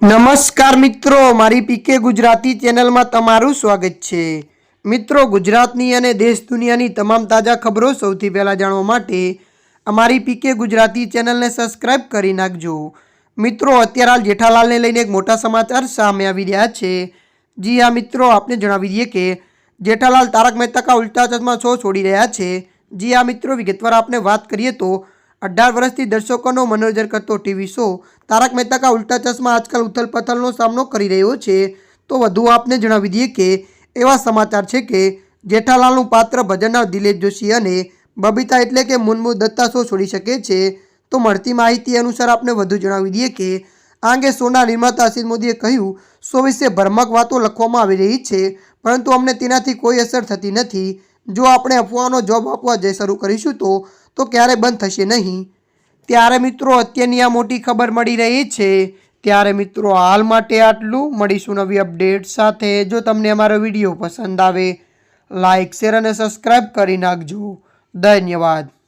નમસ્કાર મિત્રો, મારી પીકે ગુજરાતી ચેનલમાં તમારું સ્વાગત છે. મિત્રો, ગુજરાતની અને દેશ દુનિયાની તમામ તાજા ખબરો સૌથી પહેલાં જાણવા માટે અમારી પીકે ગુજરાતી ચેનલને સબસ્ક્રાઇબ કરી નાખજો. મિત્રો, અત્યારે હાલ જેઠાલાલને લઈને એક મોટા સમાચાર સામે આવી રહ્યા છે. જી હા, મિત્રો, આપને જણાવી દઈએ કે જેઠાલાલ, તારક મહેતા કા ઉલ્ટા ચશ્મા શો છોડી રહ્યા છે. જી હા, મિત્રો, વિગતવાર આપને વાત કરીએ તો અઢાર વર્ષથી દર્શકોનો મનોરંજન કરતો ટીવી શો, તારક મહેતા કા ઉલ્ટા ચશ્મા આજકાલ ઉથલ પથલનો સામનો કરી રહ્યો છે. તો વધુ આપને જણાવી દઈએ કે, એવા સમાચાર છે કે, જેઠાલાલનું પાત્ર ભજનના દિલીપ જોશી અને બબીતા એટલે કે મુનમુ દત્તા શો છોડી શકે છે. તો મળતી માહિતી અનુસાર આપને વધુ જણાવી દઈએ કે, આ અંગે શોના નિર્માતા આશિષ મોદીએ કહ્યું, શો વિશે ભરમક વાતો લખવામાં આવી રહી છે, પરંતુ અમને તેનાથી કોઈ અસર થતી નથી. જો આપણે અફવાનો જોબ આપવા જે શરૂ કરીશું તો તો ક્યારે બંધ થશે નહીં? ત્યારે મિત્રો, અત્યારની આ મોટી ખબર મળી રહી છે. ત્યારે મિત્રો, હાલ માટે આટલું. મળીશું નવી અપડેટ સાથે. જો તમને અમારો વીડિયો પસંદ આવે લાઇક શેર અને સબસ્ક્રાઈબ કરી નાખજો. ધન્યવાદ.